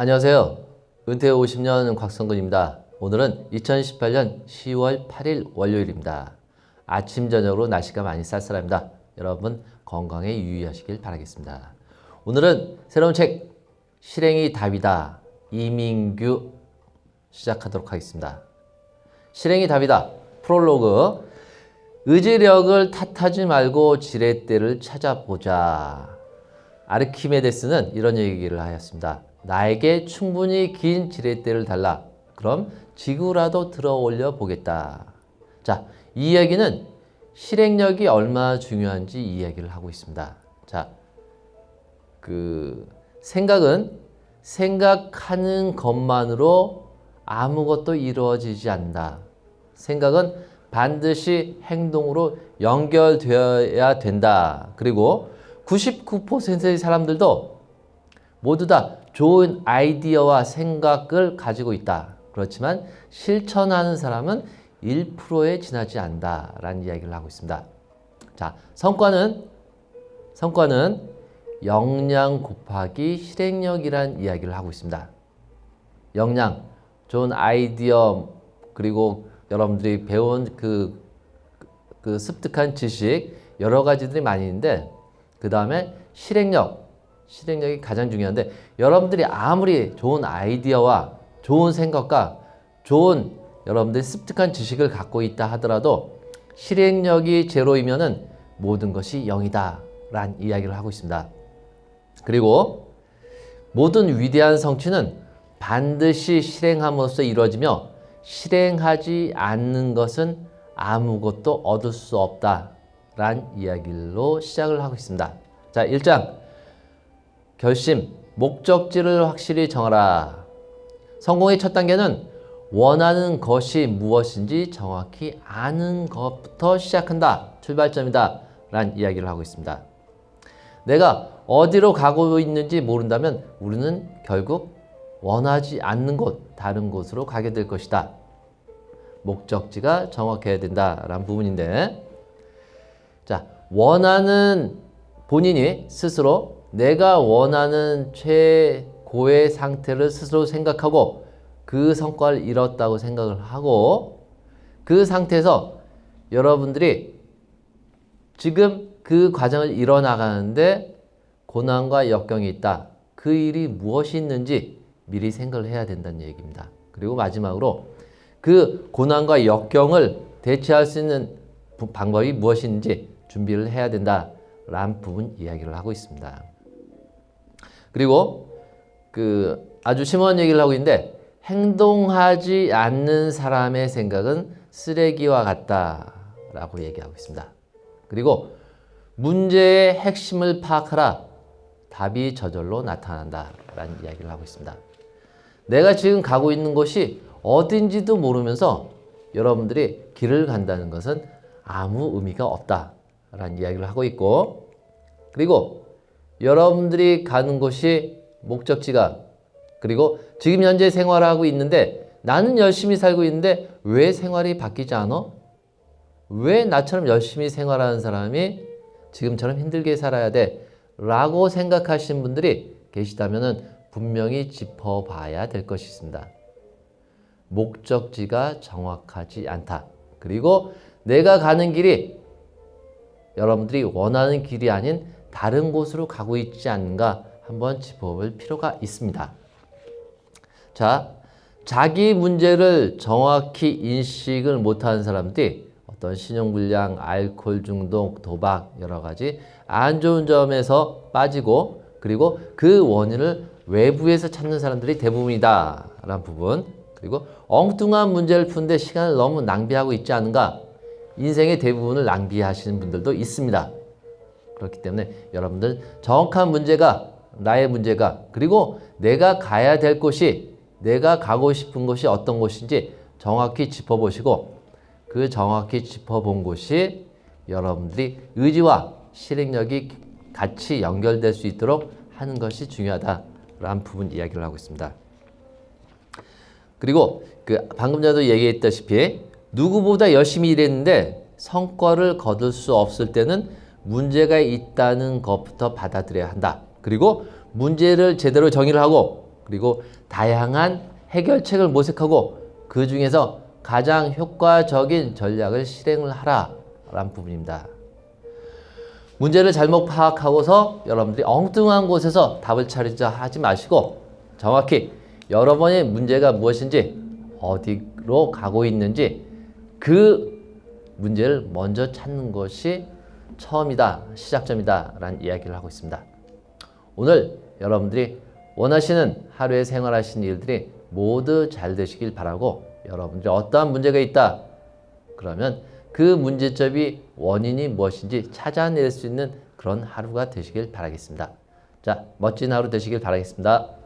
안녕하세요. 은퇴 50년 곽성근입니다. 오늘은 2018년 10월 8일 월요일입니다. 아침 저녁으로 날씨가 많이 쌀쌀합니다. 여러분 건강에 유의하시길 바라겠습니다. 오늘은 새로운 책 실행이 답이다. 이민규 시작하도록 하겠습니다. 실행이 답이다. 프롤로그 의지력을 탓하지 말고 지렛대를 찾아보자. 아르키메데스는 이런 얘기를 하였습니다. 나에게 충분히 긴 지렛대를 달라. 그럼 지구라도 들어 올려 보겠다. 자, 이 이야기는 실행력이 얼마나 중요한지 이야기를 하고 있습니다. 자, 그 생각은 생각하는 것만으로 아무것도 이루어지지 않는다. 생각은 반드시 행동으로 연결되어야 된다. 그리고 99%의 사람들도 모두 다 좋은 아이디어와 생각을 가지고 있다. 그렇지만 실천하는 사람은 1%에 지나지 않는다라는 이야기를 하고 있습니다. 자, 성과는 성과는 역량 곱하기 실행력이란 이야기를 하고 있습니다. 역량, 좋은 아이디어 그리고 여러분들이 배운 그, 그 습득한 지식 여러 가지들이 많이 있는데 그 다음에 실행력, 실행력이 가장 중요한데 여러분들이 아무리 좋은 아이디어와 좋은 생각과 좋은 여러분들이 습득한 지식을 갖고 있다 하더라도 실행력이 제로이면은 모든 것이 영이다 라는 이야기를 하고 있습니다. 그리고 모든 위대한 성취는 반드시 실행함으로써 이루어지며 실행하지 않는 것은 아무것도 얻을 수 없다 라는 이야기로 시작을 하고 있습니다. 자, 1장 결심, 목적지를 확실히 정하라. 성공의 첫 단계는 원하는 것이 무엇인지 정확히 아는 것부터 시작한다. 출발점이다. 라는 이야기를 하고 있습니다. 내가 어디로 가고 있는지 모른다면 우리는 결국 원하지 않는 곳, 다른 곳으로 가게 될 것이다. 목적지가 정확해야 된다라는 부분인데, 자, 원하는 본인이 스스로 내가 원하는 최고의 상태를 스스로 생각하고 그 성과를 이뤘다고 생각을 하고 그 상태에서 여러분들이 지금 그 과정을 이뤄나가는데 고난과 역경이 있다. 그 일이 무엇이 있는지 미리 생각을 해야 된다는 얘기입니다. 그리고 마지막으로 그 고난과 역경을 대체할 수 있는 방법이 무엇인지 준비를 해야 된다라는 부분 이야기를 하고 있습니다. 그리고 그 아주 심오한 얘기를 하고 있는데 행동하지 않는 사람의 생각은 쓰레기와 같다라고 얘기하고 있습니다. 그리고 문제의 핵심을 파악하라. 답이 저절로 나타난다라는 이야기를 하고 있습니다. 내가 지금 가고 있는 곳이 어딘지도 모르면서 여러분들이 길을 간다는 것은 아무 의미가 없다라는 이야기를 하고 있고 그리고 여러분들이 가는 곳이 목적지가 그리고 지금 현재 생활하고 있는데 나는 열심히 살고 있는데 왜 생활이 바뀌지 않아? 왜 나처럼 열심히 생활하는 사람이 지금처럼 힘들게 살아야 돼? 라고 생각하시는 분들이 계시다면 분명히 짚어봐야 될 것이 있습니다. 목적지가 정확하지 않다. 그리고 내가 가는 길이 여러분들이 원하는 길이 아닌 다른 곳으로 가고 있지 않는가 한번 짚어볼 필요가 있습니다. 자, 자기 문제를 정확히 인식을 못하는 사람들이 어떤 신용불량, 알코올 중독, 도박 여러 가지 안 좋은 점에서 빠지고 그리고 그 원인을 외부에서 찾는 사람들이 대부분이다 라는 부분. 그리고 엉뚱한 문제를 푸는데 시간을 너무 낭비하고 있지 않은가? 인생의 대부분을 낭비하시는 분들도 있습니다 그렇기 때문에 여러분들 정확한 문제가 나의 문제가 그리고 내가 가야 될 곳이 내가 가고 싶은 곳이 어떤 곳인지 정확히 짚어보시고 그 정확히 짚어본 곳이 여러분들이 의지와 실행력이 같이 연결될 수 있도록 하는 것이 중요하다라는 부분 이야기를 하고 있습니다. 그리고 그 방금 전에도 얘기했다시피 누구보다 열심히 일했는데 성과를 거둘 수 없을 때는 문제가 있다는 것부터 받아들여야 한다. 그리고 문제를 제대로 정의를 하고 그리고 다양한 해결책을 모색하고 그 중에서 가장 효과적인 전략을 실행을 하라 라는 부분입니다. 문제를 잘못 파악하고서 여러분들이 엉뚱한 곳에서 답을 찾으자 하지 마시고 정확히 여러분의 문제가 무엇인지 어디로 가고 있는지 그 문제를 먼저 찾는 것이 처음이다, 시작점이다 라는 이야기를 하고 있습니다. 오늘 여러분들이 원하시는 하루에 생활하시는 일들이 모두 잘 되시길 바라고 여러분들이 어떠한 문제가 있다 그러면 그 문제점이 원인이 무엇인지 찾아낼 수 있는 그런 하루가 되시길 바라겠습니다. 자, 멋진 하루 되시길 바라겠습니다.